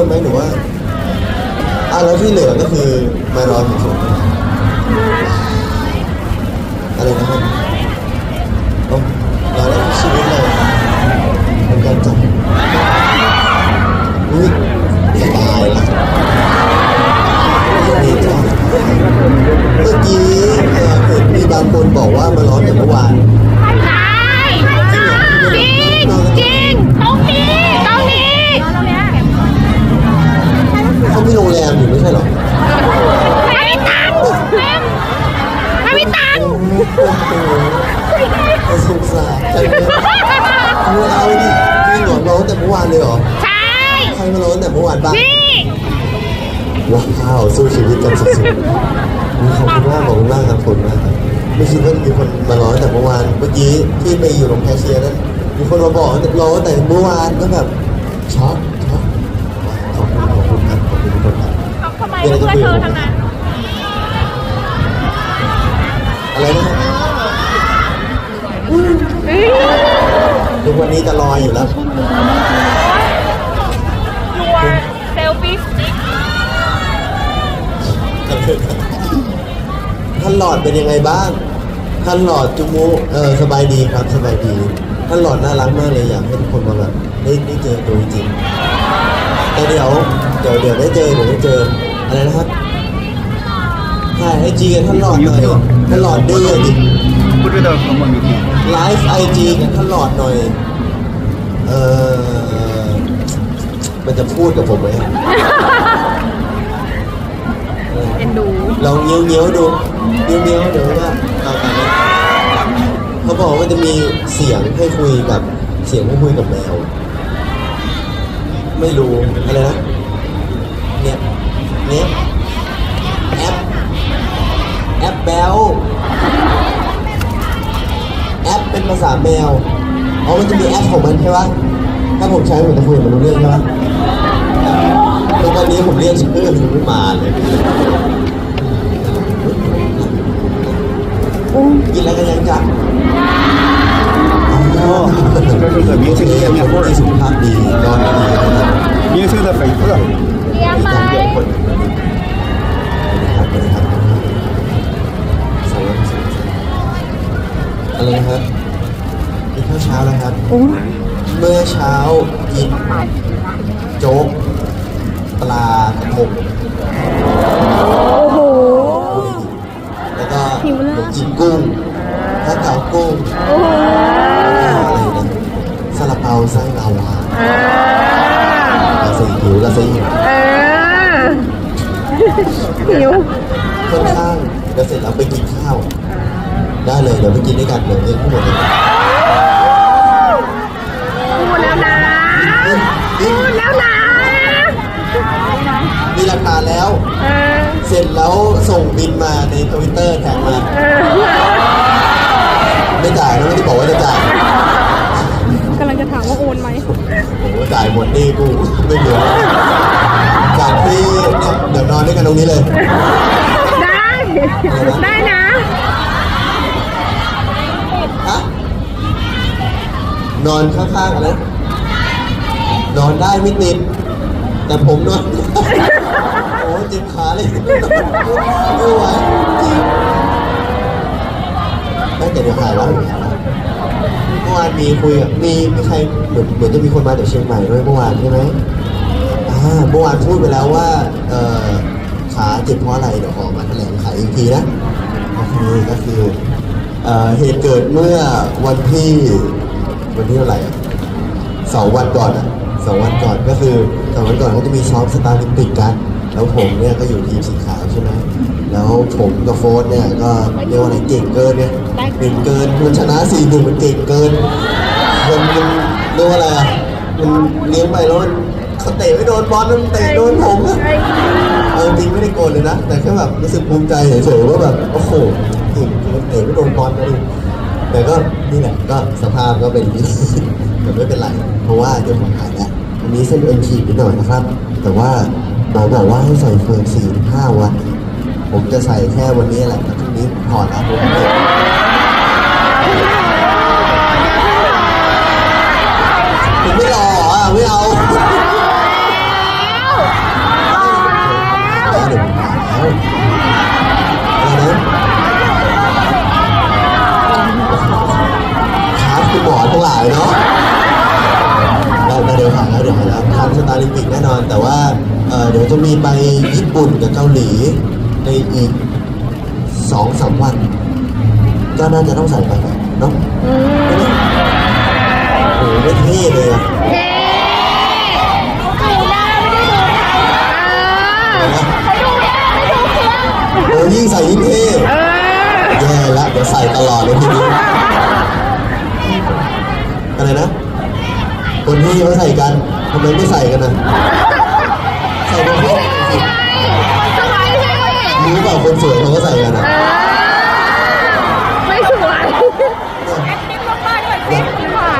คนไหมหรือว่าอะแล้วที่เหลือก็คือมารอถึงสุดอะไรนะครับโอ้รอได้ทุกชีวิตเลยเป็นการจับอุ้ยสบายละดีจังเมื่อกี้เอ่อเห็นมีบางคนบอกว่ามาร้อนแต่เมื่อวานใช่จริงจริงตรงนี้ตรงนี้ตรงเนี้ย เขามีโรงแรมอยู่ไม่ใช่เหรอไม่มีตังค์ไม่มีตังค์โอ้โหสงสารจังเลยไม่เอาดิจริงเหรอร้อนแต่เมื่อวานเลยเหรอ ใช่ ใครมาร้อนแต่เมื่อวานบ้างนี่ว้าวสู้ชีวิตกันสุดๆขอบคุณมากขอบคุณมากครับขอบคุณมากครับไม่คิดว่ามีคนมาร้อนแต่เมื่อวานเมื่อกี้ที่ไปอยู่โรงแคชเชียร์นั้นมีคนมาบอกร้อนแต่เมื่อวานก็แบบช็อก เพื่อเธอทั้งนั้นอะไรนะครับเฮ้ยทุกวันนี้จะลอยอยู่แล้วยัวเซลฟี่สติ๊กท่านหลอดเป็นยังไงบ้าง ท่านหลอดจุมุเออสบายดีครับสบายดี ท่านหลอดน่ารักมากเลยอยากให้ทุกคนมาแบบได้ได้เจอตัวจริงๆแต่เดี๋ยวเดี๋ยวเดี๋ยวได้เจอเดี๋ยวได้เจอ อะไรนะครับถ่ายไอจีกับท่านหลอดหน่อยท่านหลอดดื้อดิ Put it out from one meeting. ไลฟ์ไอจีกับท่านหลอดหน่อย เออมันจะพูดกับผมไหมเอ็นดูลองเงี้ยวเงี้ยวๆดูเงี้ยวเงี้ยวๆเดี๋ยวว่าเอาตามนี้เขาบอกว่าจะมีเสียงให้คุยกับเสียงให้คุยกับแมวไม่รู้อะไรนะเนี่ยเนี่ยแอปแอปแบลแอปเป็นภาษาแมวอ๋อมันจะมีแอปของมันใช่ปะถ้าผมใช้ผมจะคุยกับมันรู้เรื่องใช่ปะทุกวันนี้ผมเรียกชื่อมันไม่มาเลยกินอะไรกันยังจ๊ะอ๋อ the music here เป็นคนที่สุขภาพดีนอนดีนะครับ Music the face. เลี้ยงไหมเดี๋ยวคนน ช้าแล้วครับเมื่อเช้ากินโจ๊กปลากระพงโอ้โห แล้วก็ขนมจีนกุ้งข้าวเก๋ากุ้งโอ้โหอะไรนะซาลาเปาไส้ลาวากระสีหิวกระสีเออหิว ค่อนข้างเดี๋ยวเสร็จแล้วไปกินข้าว ได้เลยเดี๋ยวไปกินด้วยกันเดี๋ยวเองทั้งหมดเลย แล้วนะ มีหลักฐานแล้ว เออ เสร็จแล้วส่งบินมาในทวิตเตอร์แท็กมาเออไม่จ่ายนะไม่ได้บอกว่าจะจ่ายกำลังจะถามว่าโอนไหม โอ้โหจ่ายหมดหนี่กูไม่เหลือจากที่เนี่ยเดี๋ยวนอนด้วยกันตรงนี้เลย ได้ ได้นะ ฮะ นอนข้างๆกันเลย นอนได้ไม่ติด แต่ผมนอนโอ้เจ็บขาเลยไม่ไหวจริงไม่แต่เดี๋ยวหายแล้วเดี๋ยวหายแล้วเมื่อวานมีคุยมีมีใครเหมือนเหมือนจะมีคนมาจากเชียงใหม่ด้วยเมื่อวานใช่ไหมอ่าเมื่อวานพูดไปแล้วว่าเอ่อขาเจ็บเพราะอะไรเดี๋ยวออมาแถลงไขอีกทีนะโอเคก็คือเอ่อเหตุเกิดเมื่อวันที่วันที่เท่าไหร่สองวันก่อนอะ องวันก่อนก็คือสองวันก่อนเขาจะมีซ้อมสตาร์ลิมปิกกัน แล้วผมเนี่ยก็อยู่ทีมสีขาวใช่ไหมแล้วผมกับโฟร์เนี่ยก็เรียกว่าอะไรเก่งเกินเนี่ยเก่งเกินมันชนะสี่หนึ่งมันเก่งเกินมันมันเรียกว่าอะไรอะมันเลี้ยงไปแล้วมันเขาเตะไม่โดนบอลมันเตะโดนผมเอาจริงไม่ได้โกรธเลยนะ แต่แค่แบบรู้สึกภูมิใจเฉยๆว่าแบบโอ้โหเก่งเกินเตะไม่โดนบอลเลยแต่ก็นี่แหละก็สภาพก็เป็นอย่างนี้แต่ไม่เป็นไร เพราะว่าเดี๋ยวผมหายแล้ว นี้เส้นเอ็นฉีกนิดหน่อยนะครับ แต่ว่าหมอบอกว่าให้ใส่เฟืองสี่ถึงห้าวัน ผมจะใส่แค่วันนี้แหละแล้วพรุ่งนี้ถอดแล้วผม ไปญี่ปุ่นกับเกาหลีในอีกสองสามวัน ก็น่าจะต้องใส่ไปนะเนาะโอ้โหไม่เท่เลยอะเย้ดูหน้าไม่ได้ดูหน้าเออเขาดูหน้าไม่ดูเสียงโอ้ยิ่งใส่ยิ่งเท่เออแย่ละเดี๋ยวใส่ตลอดเลยทีนี้อะไรนะ คนที่เขาใส่กันทำไมไม่ใส่กันนะใส่กันเพราะสบายใช่ไหมรู้เปล่าคนสวยเขาก็ใส่กันนะเออไม่สวย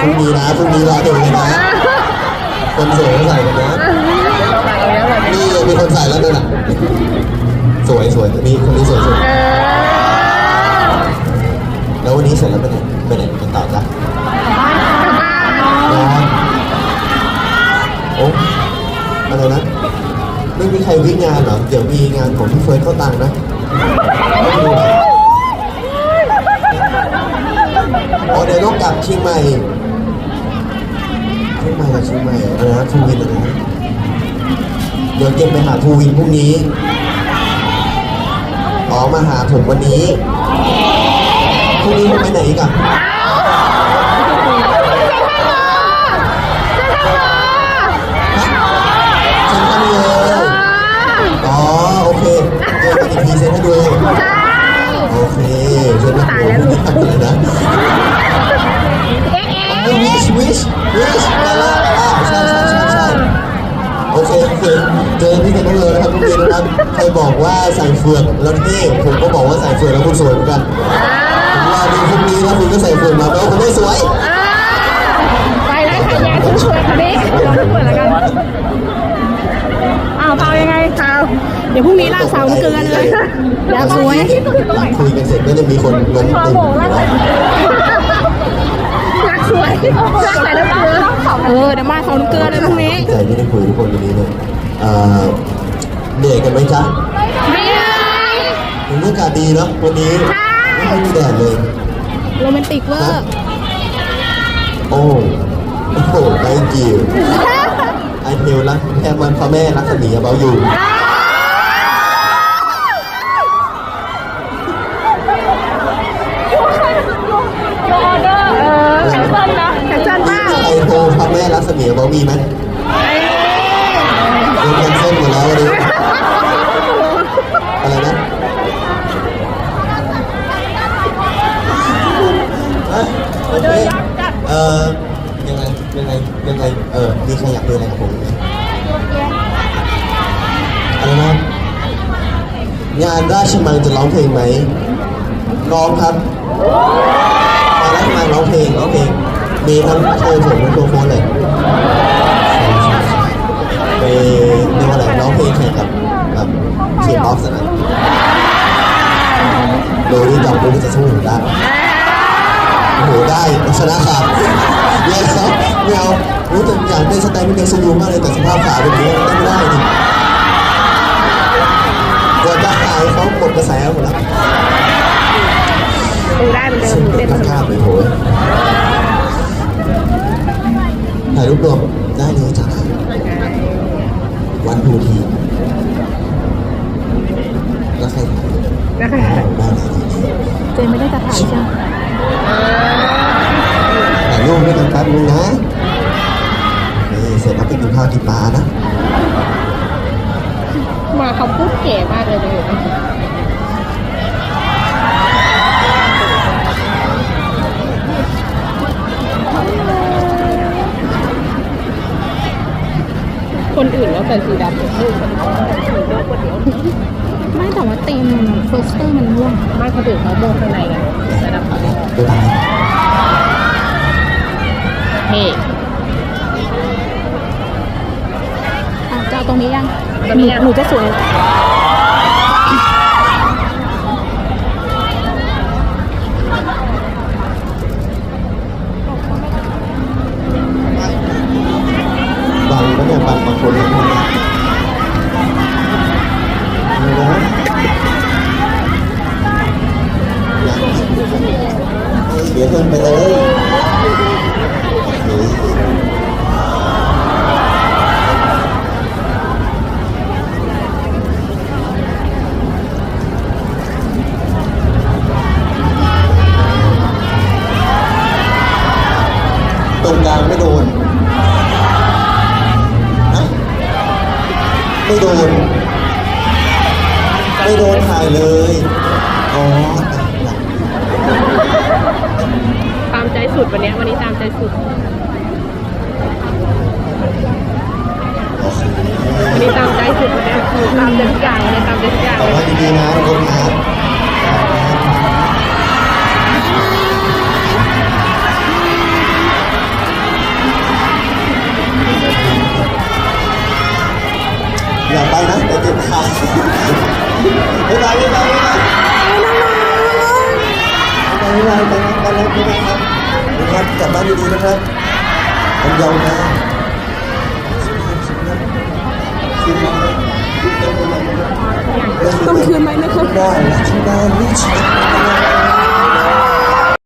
พรุ่งนี้นะพรุ่งนี้รอดูเลยนะคนสวยเขาใส่กันนะนี่มีคนใส่แล้วด้วยนะสวยสวยคนนี้คนนี้สวยสวยแล้ววันนี้เสร็จแล้วไปไหนไปไหนกันต่อจ๊ะ อะไรนะไม่มีใครวิ่งงานเหรอ เดี๋ยวมีงานของพี่เฟิร์สเข้าตังค์นะอ๋อเดี๋ยวต้องกลับเชียงใหม่เชียงใหม่กับเชียงใหม่อะไรนะภูวินอะไรนะเดี๋ยวเก็บไปหาภูวินพรุ่งนี้อ๋อมาหาผมวันนี้พรุ่งนี้ผมไปไหนอีกอะ โอเคโอเคเจอที่เซ็นทรัลเวิลด์นะครับทุกทีนะครับใครบอกว่าใส่เฟือกแล้วเท่ผมก็บอกว่าใส่เฟือกแล้วคุณสวยเหมือนกันผมรอดูพรุ่งนี้แล้วคุณก็ใส่เฟือกมาแล้วคุณไม่สวยไปแล้วขายยาชุดช่วยคนนี้ลองเปิดแล้วกันอ้าวเปล่ายังไงเปล่าเดี๋ยวพรุ่งนี้ลากเสาน้ำเกลือเลยอยากสวยหลังคุยกันเสร็จก็จะมีคนลงตึมลากสวยลากใส่น้ำเกลือเออเดี๋ยวมาเสาน้ำเกลือเลยพรุ่งนี้ใจที่ได้คุยทุกคนวันนี้เลยเอ่อเหนื่อยกันไหมจ๊ะไม่เลยวันนี้อากาศดีเนาะวันนี้ไม่ค่อยมีแดดเลยโรแมนติกเวอนะร์โอ้โอ้โห thank you ไอเทลรักแค่มันพระแม่รักษมีเบาอยู่โยออเดอร์เออแคนเซิลนะแคนเซิลบ้าง ไอโทรพระแม่รักษ มีเบามีไหมโดนแคนเซิลหมดแล้ววันนี้อะไรนะฮะโอเคเอ่อยังไงยังไงยังไงเออมีใครอยากดูอะไรกับผมไหมอะไรนะงานราชมังจะร้องเพลงไหมร้องครับงานราชมังร้องเพลงร้องเพลงมีทั้งโชว์ผมและโชว์โฟนเลย หายเขาหมดกระแสหมดแล้วดูได้เหมือนเดิซึ่มงเต้นเป็นสนุข้ากมเลยโหยถ่ายรูปรวมได้เลยจ้ะวันทูทีแล้วใครถ่ายนะคะได้เลยเจนไม่ได้จะถ่ายใช่ไหมถ่ายรูปด้วยกันแป๊บนึงนะนี่เสร็จแล้วไปกินข้าวกินปลานะ มาเขาพูดเก๋มากเลยเลยคนอื่นแล้วแต่สีดำคนอื่นไม่แต่ว่าเตีมโฟสเตอร์มันม่วงไม่คนอื่นเขาโม่ข้างในกันแต่ดำเขาไม่ม่วงบ๊ายบายเฮ้จะเอาตรงนี้ยัง หนูหนูจะสวย สุดวันนี้วันนี้ตามใจสุด วันนี้ตามใจสุดวันนี้คือตามใจทุกอย่างวันนี้ตามใจทุกอย่างขอเลยให้ดีๆนะทุกคนครับอย่าไปนะเดี๋ยวเจ็บขาบ๊ายบายบ๊ายบายบ๊ายบายบ๊ายบายบ๊ายบายไปแล้วไปแล้วไป แล้วครับกลับบ้านดีๆนะครับมันยาวนะต้องคืนไหมนะครับได้นะที่ได้ไม่ใช่